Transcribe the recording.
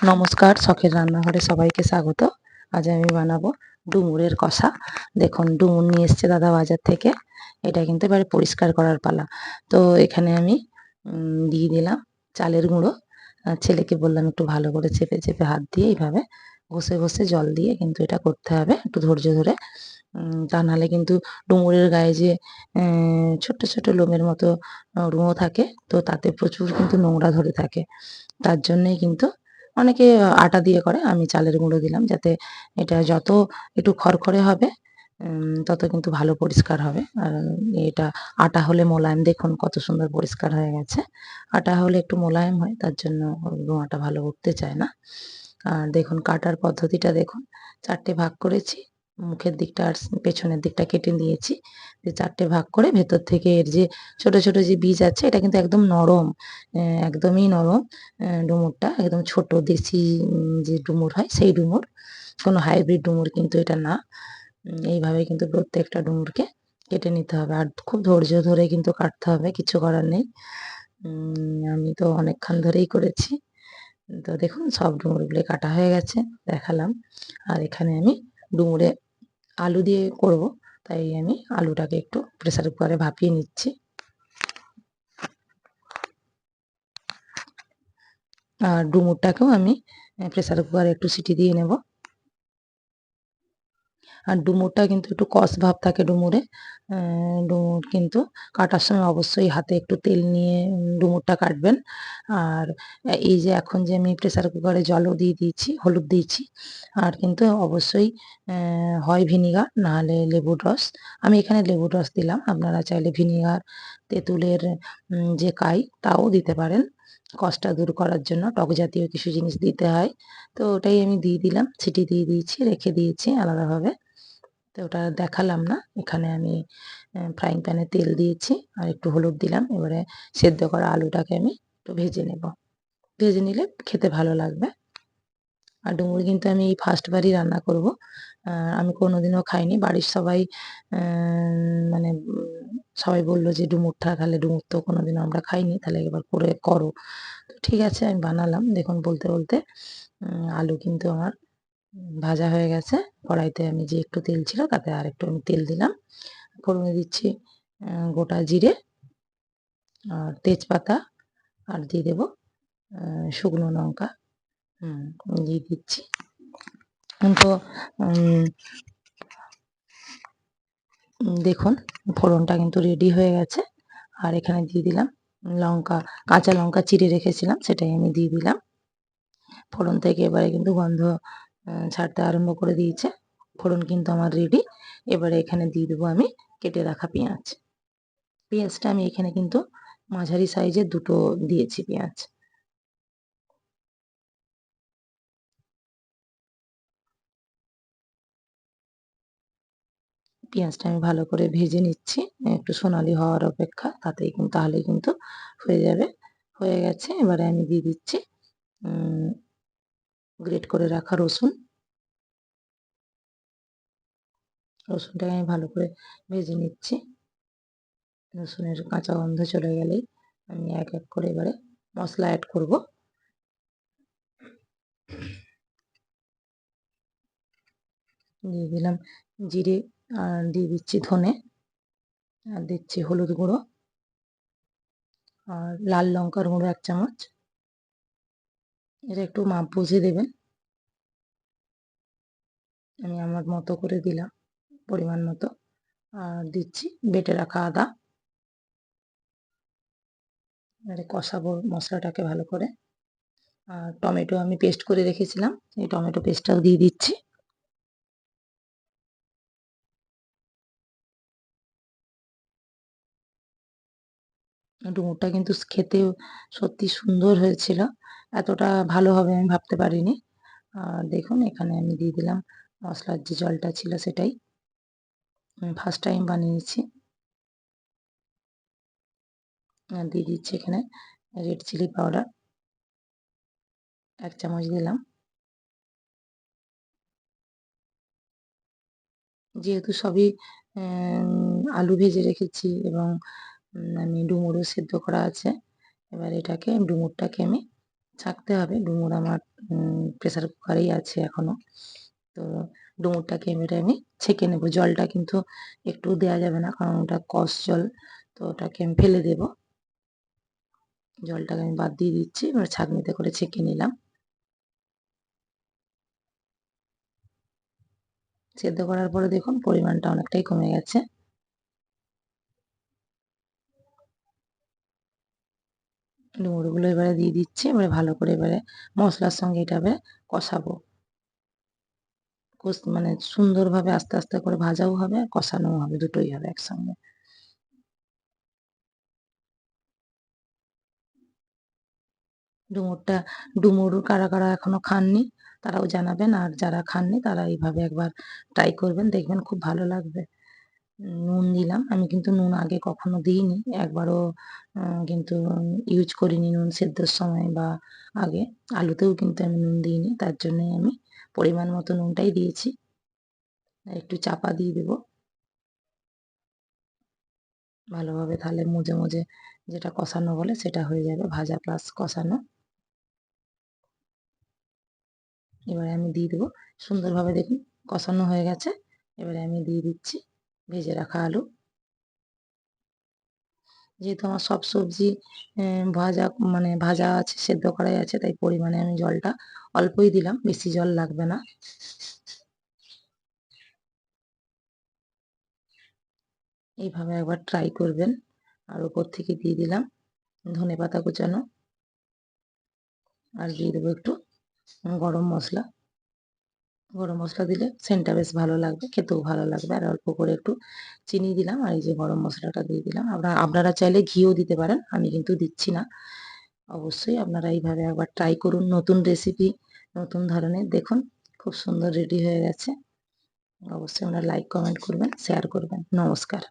নমস্কার শখের রান্নাঘরে সবাইকে স্বাগত। আজ আমি বানাবো ডুমুরের কষা। দেখুন ডুমুর নিয়ে এসছে দাদা বাজার থেকে। এটা কিন্তু এবারে পরিষ্কার করার পালা। তো এখানে আমি দিয়ে দিলাম চালের গুঁড়ো। ছেলেকে বললাম একটু ভালো করে চেপে চেপে হাত দিয়ে এইভাবে ঘষে ঘষে জল দিয়ে কিন্তু এটা করতে হবে একটু ধৈর্য ধরে। তা নাহলে কিন্তু ডুমুরের গায়ে যে আহ, ছোট্ট ছোট্ট লোমের মতো রুঁয়ো থাকে তো তাতে প্রচুর কিন্তু নোংরা ধরে থাকে। তার জন্যই কিন্তু অনেকে আটা দিয়ে করে, আমি চালের গুঁড়ো দিলাম যাতে এটা যত একটু খড়খড়ে হবে তত কিন্তু ভালো পরিষ্কার হবে। আর, এটা আটা হলে মোলায়েম, দেখুন কত সুন্দর পরিষ্কার হয়ে গেছে। আটা হলে একটু মোলায়েম হয়, তার জন্য আটা ভালো উঠতে চায় না। আর দেখুন কাটার পদ্ধতিটা দেখুন, চারটে ভাগ করেছি। মুখের দিকটা আর পেছনের দিকটা কেটে নিয়েছি। দিয়ে চারটে ভাগ করে ভেতর থেকে এর যে ছোট ছোট যে বীজ আছে, এটা কিন্তু একদম নরম একদমই নরম ডুমুরটা, একদম ছোট দেশি যে ডুমুর হয়, সেই ডুমুর। কোনো হাইব্রিড ডুমুর কিন্তু এটা না। এইভাবে কিন্তু প্রত্যেকটা ডুমুরকে কেটে নিতে হবে। আর খুব ধৈর্য ধরে কিন্তু কাটতে হবে, কিছু করার নেই। আমি তো অনেকক্ষণ ধরেই করেছি। তো দেখুন, সব ডুমুরগুলো কাটা হয়ে গেছে, দেখালাম। আর এখানে আমি ডুমুরে আলু দিয়ে করব, তাই আমি আলুটাকে একটু প্রেসার কুকারে ভাপিয়ে নিচ্ছি। আর ডুমুরটাকেও আমি প্রেসার কুকারে একটু সিটি দিয়ে নেব। আর ডুমুরটা কিন্তু একটু কষ ভাব থাকে ডুমুরে। ডুমুর কিন্তু কাটার সময় অবশ্যই হাতে একটু তেল নিয়ে ডুমুরটা কাটবেন। আর এই যে এখন যে আমি প্রেসার কুকারে জলও দিয়ে দিয়েছি, হলুদ দিয়েছি, আর কিন্তু অবশ্যই হয় ভিনিগার না হলে লেবুর রস। আমি এখানে লেবুর রস দিলাম, আপনারা চাইলে ভিনিগার তেঁতুলের যে কাই, তাও দিতে পারেন। কষটা দূর করার জন্য, টক জাতীয় কিছু জিনিস দিতে হয়। তো ওটাই আমি দিয়ে দিলাম ছিটি দিয়ে দিয়েছি, রেখে দিয়েছি আলাদাভাবে। তো ওটা দেখালাম না। এখানে আমি ফ্রাইং প্যানে তেল দিয়েছি আর একটু হলুদ দিলাম। এবারে সেদ্ধ করা আলুটাকে আমি একটু ভেজে নেব। ভেজে নিলে খেতে ভালো লাগবে। আর ডুমুর কিন্তু আমি এই ফার্স্টবারই রান্না করব। আমি কোনোদিনও খাইনি। বাড়ির সবাই মানে সবাই বলল যে ডুমুরটা তাহলে ডুমুর তো কোনোদিনও আমরা খাইনি, তাহলে এবার করে করো। তো ঠিক আছে, আমি বানালাম। দেখুন বলতে বলতে আলু কিন্তু আমার ভাজা হয়ে গেছে। কড়াইতে আমি যে একটু তেল ছিল তাতে আর একটু আমি তেল দিলাম। ফোড়নে দিচ্ছি গোটা জিরে আর তেজপাতা আর দিয়ে দেবো শুকনো লঙ্কা। দিয়ে দিচ্ছি। তো দেখুন ফোড়নটা কিন্তু রেডি হয়ে গেছে। আর এখানে দিয়ে দিলাম লঙ্কা, কাঁচা লঙ্কা চিড়ে রেখেছিলাম, সেটাই আমি দিয়ে দিলাম। ফোড়ন থেকে এবারে কিন্তু গন্ধ ছাড়তে আরম্ভ করে দিয়েছে। ফোড়ন কিন্তু আমার রেডি এবারে এখানে দিয়ে দেবো আমি কেটে রাখা পেঁয়াজ। পেঁয়াজটা আমি এখানে কিন্তু মাঝারি সাইজের দুটো দিয়েছি পেঁয়াজ। পেঁয়াজটা আমি ভালো করে ভেজে নিচ্ছি। একটু সোনালি হওয়ার অপেক্ষা, তাতেই কিন্তু, তাহলেই কিন্তু হয়ে যাবে। হয়ে গেছে, এবারে আমি দিয়ে দিচ্ছি গ্রেট করে রাখা রসুন। রসুনটাকে আমি ভালো করে ভেজে নিচ্ছি। রসুনের কাঁচা গন্ধ চলে গেলেই আমি এক এক করে এবারে মশলা অ্যাড করব। দিয়ে দিলাম জিরে আর দিয়ে দিচ্ছি ধনে, আর দিচ্ছি হলুদ গুঁড়ো, আর লাল লঙ্কার গুঁড়ো এক চামচ। এটা একটু মাপ বুঝে দেবেন। আমি আমার মতো করে দিলাম, পরিমাণ মতো। আর দিচ্ছি বেটে রাখা আদা। এবারে কষাবো মশলাটাকে ভালো করে। আর টমেটো আমি পেস্ট করে রেখেছিলাম, এই টমেটো পেস্টটাও দিয়ে দিচ্ছি। ডুমুরটা কিন্তু খেতে সত্যি সুন্দর হয়েছিল। এতটা ভালো হবে আমি ভাবতে পারিনি। আর দেখুন, এখানে আমি দিয়ে দিলাম মশলার যে জলটা ছিল সেটাই। আমি ফার্স্ট টাইম বানিয়েছি দিয়ে দিচ্ছি এখানে রেড চিলি পাউডার এক চামচ দিলাম। যেহেতু সবই আলু ভেজে রেখেছি এবং আমি ডুমুরও সেদ্ধ করা আছে, এবার এটাকে, ডুমুরটাকে আমি ছাঁকতে হবে। ডুমুর আমার প্রেসার কুকারেই আছে এখনও তো ডুমুরটাকে এবারে আমি ছেঁকে নেব। জলটা কিন্তু একটু দেওয়া যাবে না, কারণ ওটা কস জল। তো ওটাকে আমি ফেলে দেব। জলটাকে আমি বাদ দিয়ে দিচ্ছি, এবার ছাঁকনিতে করে ছেঁকে নিলাম। সেদ্ধ করার পরে দেখুন, পরিমাণটা অনেকটাই কমে গেছে। ডুমুরগুলো এবারে দিয়ে দিচ্ছি, এবারে ভালো করে এবারে মশলার সঙ্গে এটা কষাবো। কষ মানে সুন্দরভাবে আস্তে আস্তে করে ভাজাও হবে, আর কষানোও হবে, দুটোই হবে একসঙ্গে। ডুমুরটা, ডুমুর কারা কারা এখনও খাননি, তারাও জানাবেন, আর যারা খাননি তারা এইভাবে একবার ট্রাই করবেন, দেখবেন খুব ভালো লাগবে। নুন দিলাম। আমি কিন্তু নুন আগে কখনো দিইনি। একবারও কিন্তু ইউজ করিনি নুন সেদ্ধর সময় বা আগে। আলুতেও কিন্তু আমি নুন দিইনি। তার জন্যই আমি পরিমাণ মতো নুনটাই দিয়েছি। একটু চাপা দিয়ে দেবো। ভালোভাবে তাহলে মুজে মুজে যেটা কষানো বলে সেটা হয়ে যাবে। ভাজা প্লাস কষানো। এবারে আমি দিয়ে দেবো। সুন্দরভাবে দেখুন কষানো হয়ে গেছে। এবারে আমি দিয়ে দিচ্ছি। ভেজে রাখা আলু। যেহেতু আমার সব সবজি ভাজা মানে ভাজা আছে, সেদ্ধ করাই আছে, তাই পরিমাণে আমি জলটা অল্পই দিলাম, বেশি জল লাগবে না। এইভাবে একবার ট্রাই করবেন। আর উপর থেকে দিয়ে দিলাম ধনে পাতা কুচানো। আর দিয়ে দেবো একটু গরম মশলা। গরম মশলা দিলে সেন্টটা বেশ ভালো লাগবে, খেতেও ভালো লাগবে। আর অল্প করে একটু চিনি দিলাম আর এই যে গরম মশলাটা দিয়ে দিলাম। আপনারা আপনারা চাইলে ঘিও দিতে পারেন, আমি কিন্তু দিচ্ছি না। অবশ্যই আপনারা এইভাবে একবার ট্রাই করুন, নতুন রেসিপি নতুন ধরনের। দেখুন, খুব সুন্দর রেডি হয়ে গেছে। অবশ্যই আপনারা লাইক কমেন্ট করবেন শেয়ার করবেন। নমস্কার।